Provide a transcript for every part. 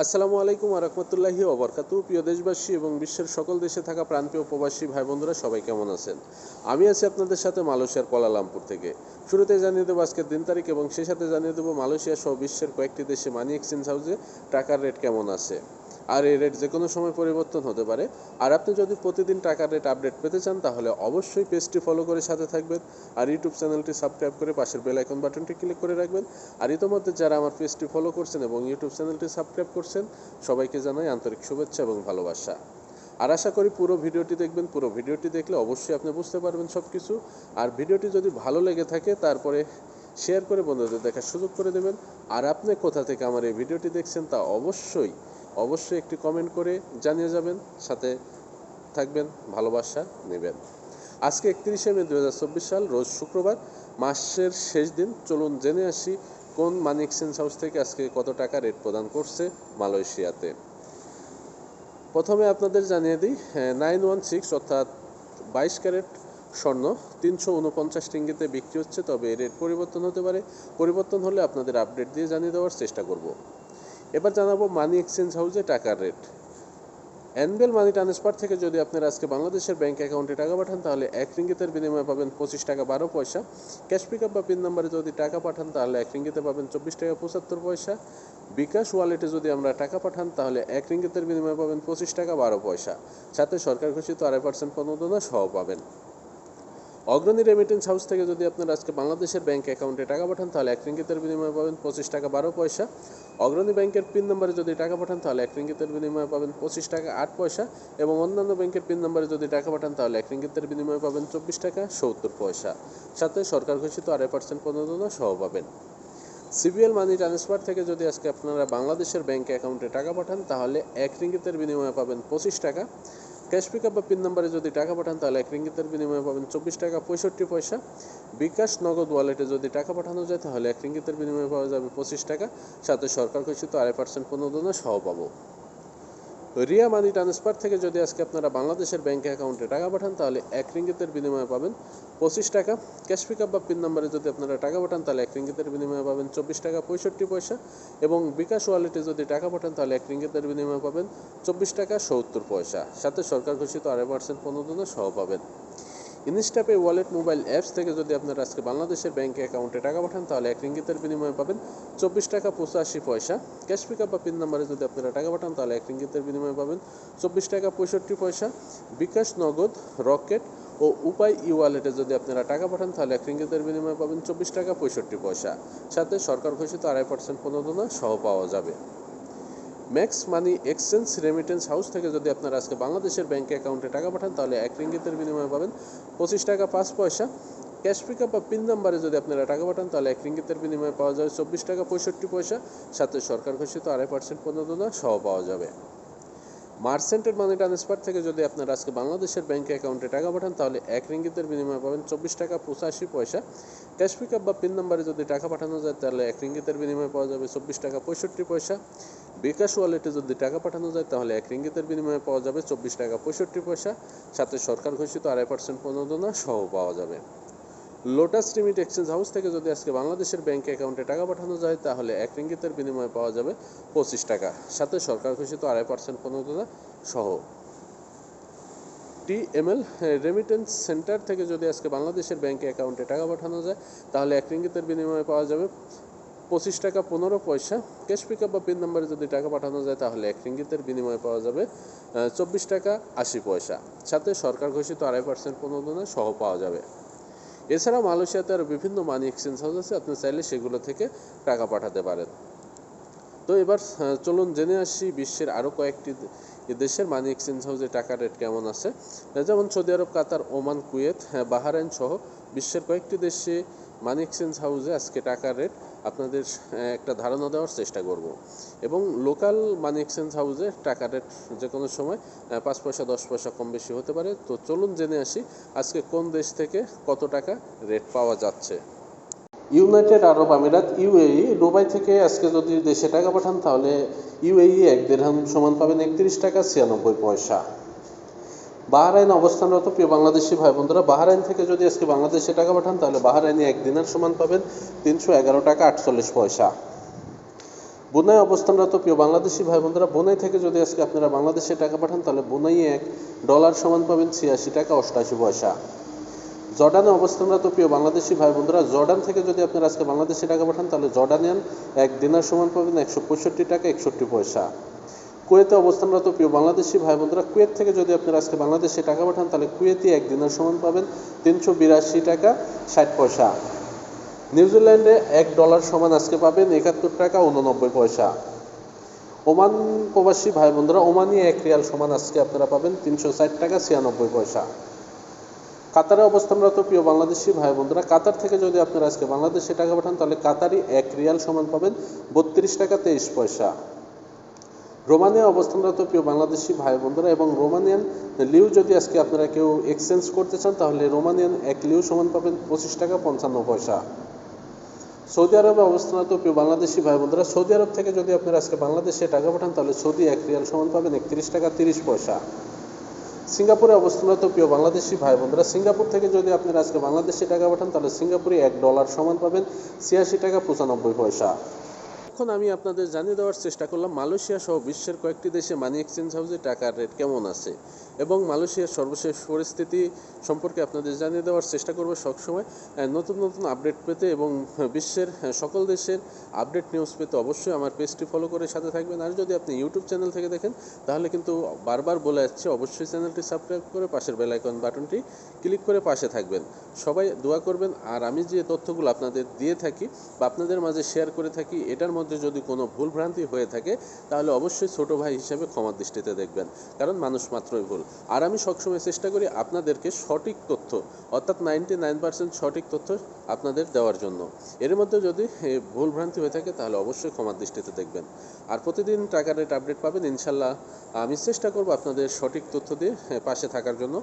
আসসালামু আলাইকুম আরহামতুল্লাহি ওবরকাতু প্রিয় দেশবাসী এবং বিশ্বের সকল দেশে থাকা প্রান্তীয় প্রবাসী ভাই বন্ধুরা সবাই কেমন আছেন? আমি আছি আপনাদের সাথে মালয়েশিয়ার কোলালামপুর থেকে। শুরুতে জানিয়ে দেবো আজকের দিন তারিখ এবং সেই সাথে জানিয়ে দেবো মালয়েশিয়া সহ বিশ্বের কয়েকটি দেশে মানি এক্সচেঞ্জ হাউসে টাকার রেট কেমন আছে। আর এই রেট যে কোনো সময় পরিবর্তন হতে পারে। আর আপনি যদি প্রতিদিন টাকার রেট আপডেট পেতে চান, তাহলে অবশ্যই পেজটি ফলো করে সাথে থাকবেন আর ইউটিউব চ্যানেলটি সাবস্ক্রাইব করে পাশের বেল আইকন বাটনটি ক্লিক করে রাখবেন। আর ইতোমধ্যে যারা আমার পেজটি ফলো করছেন এবং ইউটিউব চ্যানেলটি সাবস্ক্রাইব করছেন, সবাইকে জানাই আন্তরিক শুভেচ্ছা এবং ভালোবাসা। আর আশা করি পুরো ভিডিওটি দেখবেন। পুরো ভিডিওটি দেখলে অবশ্যই আপনি বুঝতে পারবেন সব কিছু আর ভিডিওটি যদি ভালো লেগে থাকে, তারপরে শেয়ার করে বন্ধুদের দেখার সুযোগ করে দেবেন। আর আপনি কোথা থেকে আমার এই ভিডিওটি দেখছেন, তা অবশ্যই অবশ্যই একটি কমেন্ট করে জানিয়ে যাবেন, সাথে থাকবেন, ভালোবাসা নেবেন। আজকে একত্রিশে মে দু হাজার চব্বিশ সাল, রোজ শুক্রবার, মাসের শেষ দিন। চলুন জেনে আসি কোন মানি এক্সচেঞ্জ হাউস থেকে আজকে কত টাকা রেট প্রদান করছে মালয়েশিয়াতে। প্রথমে আপনাদের জানিয়ে দিই নাইন ওয়ান সিক্স অর্থাৎ বাইশ ক্যারেট স্বর্ণ, তিনশো উনপঞ্চাশ টিঙ্গিতে বিক্রি হচ্ছে, তবে রেট পরিবর্তন হতে পারে। পরিবর্তন হলে আপনাদের আপডেট দিয়ে জানিয়ে দেওয়ার চেষ্টা করব। এবার জানাব মানি এক্সচেঞ্জ হাউসে টাকার রেট অ্যানবেল মানি ট্রান্সফার থেকে যদি আপনারা আজকে বাংলাদেশের ব্যাংক অ্যাকাউন্টে টাকা পাঠান, তাহলে এক রিঙ্গিতের বিনিময়ে পাবেন পঁচিশ টাকা বারো পয়সা। ক্যাশ পিক বা পিন নাম্বারে যদি টাকা পাঠান, তাহলে এক রিঙ্গিতে পাবেন চব্বিশ টাকা পঁচাত্তর পয়সা। বিকাশ ওয়ালেটে যদি আমরা টাকা পাঠান, তাহলে এক রিঙ্গিতের বিনিময়ে পাবেন পঁচিশ টাকা বারো পয়সা। সাথে সরকার ঘোষিত আড়াই পার্সেন্ট প্রণোদনা সহ পাবেন। অগ্রণী রেমিটেন্স হাউস থেকে যদি আপনারা আজকে বাংলাদেশের ব্যাংক অ্যাকাউন্টে টাকা পাঠান, তাহলে এক রিঙ্গিতের বিনিময়ে পাবেন পঁচিশ টাকা বারো পয়সা। অগ্রণী ব্যাংকের পিন নম্বরে যদি টাকা পাঠান, তাহলে এক রিঙ্গিতের বিনিময়ে পাবেন পঁচিশ টাকা আট পয়সা। এবং অন্যান্য ব্যাংকের পিন নম্বরে যদি টাকা পাঠান, তাহলে এক রিঙ্গিতের বিনিময়ে পাবেন চব্বিশ টাকা সত্তর পয়সা। সাথে সরকার ঘোষিত আড়াই পার্সেন্ট প্রণোদনা সহ পাবেন। সিবিএল মানি ট্রান্সফার থেকে যদি আজকে আপনারা বাংলাদেশের ব্যাংক অ্যাকাউন্টে টাকা পাঠান, তাহলে এক রিঙ্গিতের বিনিময়ে পাবেন পঁচিশ টাকা। ক্যাশ পিক বা পিন নাম্বারে যদি টাকা পাঠান, তাহলে এক রিঙ্গিতের বিনিময়ে পাবেন চব্বিশ টাকা পঁয়ষট্টি পয়সা। বিকাশ নগদ ওয়ালেটে যদি টাকা পাঠানো যায়, তাহলে এক রিঙ্গিতের বিনিময়ে পাওয়া যাবে পঁচিশ টাকা। সাথে সরকার ঘোষিত আড়াই পার্সেন্ট প্রণোদনা সহ পাবো। রিয়া মানি ট্রান্সফার থেকে যদি আজকে আপনারা বাংলাদেশের ব্যাংক অ্যাকাউন্টে টাকা পাঠান, তাহলে এক রিঙ্গিতের বিনিময়ে পাবেন পঁচিশ টাকা। ক্যাশ পিক বা পিন নাম্বারে যদি আপনারা টাকা পাঠান, তাহলে এক রিঙ্গিতের বিনিময়ে পাবেন চব্বিশ টাকা পঁয়ষট্টি পয়সা। এবং বিকাশ ওয়ালেটে যদি টাকা পাঠান, তাহলে এক রিঙ্গিতের বিনিময়ে পাবেন চব্বিশ টাকা সত্তর পয়সা। সাথে সরকার ঘোষিত আড়াই পার্সেন্ট প্রণোদনা সহ পাবেন। ইনস্টাপে ওয়ালেট মোবাইল অ্যাপস থেকে যদি আপনারা আজকে বাংলাদেশের ব্যাংক অ্যাকাউন্টে টাকা পাঠান, তাহলে এক রিঙ্গিতের বিনিময়ে পাবেন চব্বিশ টাকা পঁচাশি পয়সা। ক্যাশ পিক বা পিন নাম্বারে যদি আপনারা টাকা পাঠান, তাহলে এক রিঙ্গিতের বিনিময়ে পাবেন চব্বিশ টাকা পঁয়ষট্টি পয়সা। বিকাশ নগদ, রকেট ও উপায় ই ওয়ালেটে যদি আপনারা টাকা পাঠান, তাহলে এক রিঙ্গিতের বিনিময়ে পাবেন চব্বিশ টাকা পঁয়ষট্টি পয়সা। সাথে সরকার ঘোষিত আড়াই পার্সেন্ট প্রণোদনা সহ পাওয়া যাবে। Max money exchange remittance house থেকে যদি আপনারা আজকে বাংলাদেশের ব্যাংক অ্যাকাউন্টে টাকা পাঠান, তাহলে এক রিঙ্গিতের বিনিময়ে পাবেন পঁচিশ টাকা পাঁচ পয়সা। ক্যাশ পিক আপ বা পিন নাম্বারে যদি আপনারা টাকা পাঠান, তাহলে এক রিঙ্গিতের বিনিময়ে পাওয়া যাবে চব্বিশ টাকা পঁয়ষট্টি পয়সা। সাথে সরকার ঘোষিত আড়াই পার্সেন্ট পর্যন্ত সহ পাওয়া যাবে। মার্সেন্টেড মানি ট্রান্সফার থেকে যদি আপনারা আজকে বাংলাদেশের ব্যাংক অ্যাকাউন্টে টাকা পাঠান, তাহলে এক রিঙ্গিতের বিনিময়ে পাবেন চব্বিশ টাকা পঁচাশি পয়সা। ক্যাশ পিক বা পিন নাম্বারে যদি টাকা পাঠানো যায়, তাহলে এক রিঙ্গিতের বিনিময়ে পাওয়া যাবে চব্বিশ টাকা পঁয়ষট্টি পয়সা। বিকাশ ওয়ালেটে যদি টাকা পাঠানো যায়, তাহলে এক রিঙ্গিতের বিনিময়ে পাওয়া যাবে চব্বিশ টাকা পঁয়ষট্টি পয়সা। সাথে সরকার ঘোষিত আড়াই পার্সেন্ট প্রণোদনা সহ পাওয়া যাবে। লোটাস রিমিট এক্সচেঞ্জ হাউস থেকে যদি আজকে বাংলাদেশের ব্যাংক অ্যাকাউন্টে টাকা পাঠানো যায়, তাহলে এক রিঙ্গিতের বিনিময়ে পাওয়া যাবে পঁচিশ টাকা। সাথে সরকার ঘোষিত আড়াই পার্সেন্ট প্রণোদনা সহ। টিএমএল রেমিটেন্স সেন্টার থেকে যদি আজকে বাংলাদেশের ব্যাংক অ্যাকাউন্টে টাকা পাঠানো যায়, তাহলে এক রিঙ্গিতের বিনিময়ে পাওয়া যাবে পঁচিশ টাকা পনেরো পয়সা। ক্যাশ পিক আপ বা পিন নাম্বারে যদি টাকা পাঠানো যায়, তাহলে এক রিঙ্গিতের বিনিময়ে পাওয়া যাবে চব্বিশ টাকা আশি পয়সা। সাথে সরকার ঘোষিত আড়াই পার্সেন্ট প্রণোদনা সহ পাওয়া যাবে। এছাড়া মালয়েশিয়াতে আরও বিভিন্ন মানি এক্সচেঞ্জ হাউস আছে আপনি চাইলে সেগুলো থেকে টাকা পাঠাতে পারেন। তো এবার চলুন জেনে আসি বিশ্বের আরও কয়েকটি দেশের মানি এক্সচেঞ্জ হাউসে টাকা রেট কেমন আছে। যেমন Saudi Arab Qatar Oman Kuwait হ্যাঁ, বাহারাইন সহ বিশ্বের কয়েকটি দেশে মানি এক্সচেঞ্জ হাউসে আজকে টাকার রেট আপনাদের একটা ধারণা দেওয়ার চেষ্টা করব। এবং লোকাল মানি এক্সচেঞ্জ হাউসে টাকার রেট যে কোনো সময় পাঁচ পয়সা, দশ পয়সা কম বেশি হতে পারে। তো চলুন জেনে আসি আজকে কোন দেশ থেকে কত টাকা রেট পাওয়া যাচ্ছে। ইউনাইটেড আরব আমিরাত, ইউএই, দুবাই থেকে আজকে যদি দেশে টাকা পাঠান, তাহলে ইউএই এক দেড়হাম সমান পাবেন একত্রিশ টাকা ছিয়ানব্বই পয়সা। বাহারাইন অবস্থানরত প্রিয় বাংলাদেশি ভাই বন্ধুরা, বাহারাইন থেকে যদি আজকে বাংলাদেশে টাকা পাঠান, তাহলে বাহারাইনে এক দিনের সমান পাবেন তিনশো এগারো টাকা আটচল্লিশ পয়সা। বোনাই অবস্থানরত প্রিয় বাংলাদেশি ভাই বোনরা বোনাই থেকে যদি আজকে আপনারা বাংলাদেশে টাকা পাঠান, তাহলে বোনাই এক ডলার সমান পাবেন ছিয়াশি টাকা অষ্টাশি পয়সা। জর্ডানে অবস্থানরত প্রিয় বাংলাদেশি ভাই বোনরা জর্ডান থেকে যদি আপনারা আজকে বাংলাদেশে টাকা পাঠান, তাহলে জর্ডানিয়ান এক দিনার সমান পাবেন একশো পঁয়ষট্টি টাকা একষট্টি পয়সা। কুয়েতে অবস্থানরত প্রিয় বাংলাদেশি ভাই বোনরা কুয়েত থেকে যদি আপনারা আজকে বাংলাদেশে টাকা পাঠান, তাহলে কুয়েতে এক দিনের সমান পাবেন তিনশো বিরাশি টাকা ষাট পয়সা। নিউজিল্যান্ডে এক ডলার সমান আজকে পাবেন একাত্তর টাকা উননব্বই পয়সা। ওমান প্রবাসী ভাই বোনরা ওমানি এক রিয়াল সমান আজকে আপনারা পাবেন তিনশো ষাট টাকা ছিয়ানব্বই পয়সা। কাতারে অবস্থানরত প্রিয় বাংলাদেশি ভাই বোনরা কাতার থেকে যদি আপনারা আজকে বাংলাদেশে টাকা পাঠান, তাহলে কাতারি এক রিয়াল সমান পাবেন বত্রিশ টাকা তেইশ পয়সা। রোমানিয়া অবস্থানরত প্রিয় বাংলাদেশি ভাই বোনরা এবং রোমানিয়ান লিউ, যদি আজকে আপনারা কেউ এক্সচেঞ্জ করতে চান, তাহলে রোমানিয়ান এক লিউ সমান পাবেন পঁচিশ টাকা পঞ্চান্ন পয়সা। সৌদি আরবে অবস্থানরত প্রিয় বাংলাদেশি ভাই বোনরা, সৌদি আরব থেকে যদি আপনারা আজকে বাংলাদেশে টাকা পাঠান, তাহলে সৌদি এক রিয়াল সমান পাবেন একত্রিশ টাকা তিরিশ পয়সা। সিঙ্গাপুরে অবস্থানরত প্রিয় বাংলাদেশি ভাই বোনরা, সিঙ্গাপুর থেকে যদি আপনারা আজকে বাংলাদেশে টাকা পাঠান, তাহলে সিঙ্গাপুরে এক ডলার সমান পাবেন ছিয়াশি টাকা পঁচানব্বই পয়সা। এখন আমি আপনাদের জানিয়ে দেওয়ার চেষ্টা করলাম মালয়েশিয়া সহ বিশ্বের কয়েকটি দেশে মানি এক্সচেঞ্জ হাউসে টাকার রেট কেমন আছে? এবং মালয়েশিয়ার সর্বশেষ পরিস্থিতি সম্পর্কে আপনাদের জানিয়ে দেওয়ার চেষ্টা করব সবসময়। নতুন নতুন আপডেট পেতে এবং বিশ্বের সকল দেশের আপডেট নিউজ পেতে অবশ্যই আমার পেজটি ফলো করে সাথে থাকবেন। আর যদি আপনি ইউটিউব চ্যানেল থেকে দেখেন, তাহলে কিন্তু বারবার বলে যাচ্ছে, অবশ্যই চ্যানেলটি সাবস্ক্রাইব করে পাশের বেলাইকন বাটনটি ক্লিক করে পাশে থাকবেন। সবাই দোয়া করবেন, আর আমি যে তথ্যগুলো আপনাদের দিয়ে থাকি বা আপনাদের মাঝে শেয়ার করে থাকি, এটার মধ্যে যদি কোনো ভুলভ্রান্তি হয়ে থাকে, তাহলে অবশ্যই ছোট ভাই হিসেবে ক্ষমার দৃষ্টিতে দেখবেন, কারণ মানুষ মাত্রই ভুল। আর আমি সবসময় চেষ্টা করি আপনাদেরকে সঠিক তথ্য, অর্থাৎ নাইনটি নাইন পার্সেন্ট সঠিক তথ্য আপনাদের দেওয়ার জন্য। এর মধ্যে যদি ভুলভ্রান্তি ভুল হয়ে থাকে, তাহলে অবশ্যই ক্ষমার দৃষ্টিতে দেখবেন। আর প্রতিদিন টাকা রেট আপডেট পাবেন, ইনশাল্লাহ, আমি চেষ্টা করব আপনাদের সঠিক তথ্য দিয়ে পাশে থাকার জন্য।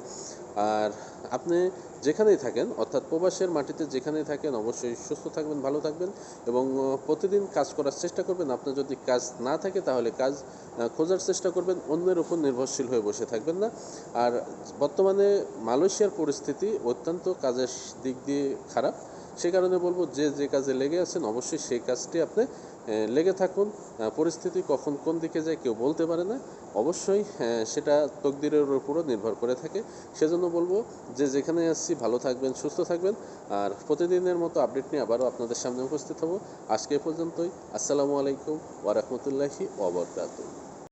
আর আপনি যেখানেই থাকেন, অর্থাৎ প্রবাসের মাটিতে যেখানেই থাকেন, অবশ্যই সুস্থ থাকবেন, ভালো থাকবেন এবং প্রতিদিন কাজ করার চেষ্টা করবেন। আপনার যদি কাজ না থাকে, তাহলে কাজ খোঁজার চেষ্টা করবেন। অন্যের উপর নির্ভরশীল হয়ে বসে থাকবেন না। আর বর্তমানে মালয়েশিয়ার পরিস্থিতি অত্যন্ত কাজের দিক দিয়ে খারাপ। সে কারণে বলব, যে যে কাজে লেগে আছেন, অবশ্যই সেই কাজটি আপনি লেগে থাকুন। পরিস্থিতি কখন কোন দিকে যায় কেউ বলতে পারে না। অবশ্যই সেটা তকদিরের উপরও নির্ভর করে থাকে। সেজন্য বলব, যে, যেখানে আসছি ভালো থাকবেন, সুস্থ থাকবেন। আর প্রতিদিনের মতো আপডেট নিয়ে আবারও আপনাদের সামনে উপস্থিত হব। আজকে পর্যন্তই। আসসালামু আলাইকুম ওরহমতুল্লাহি ওবরকাতুহ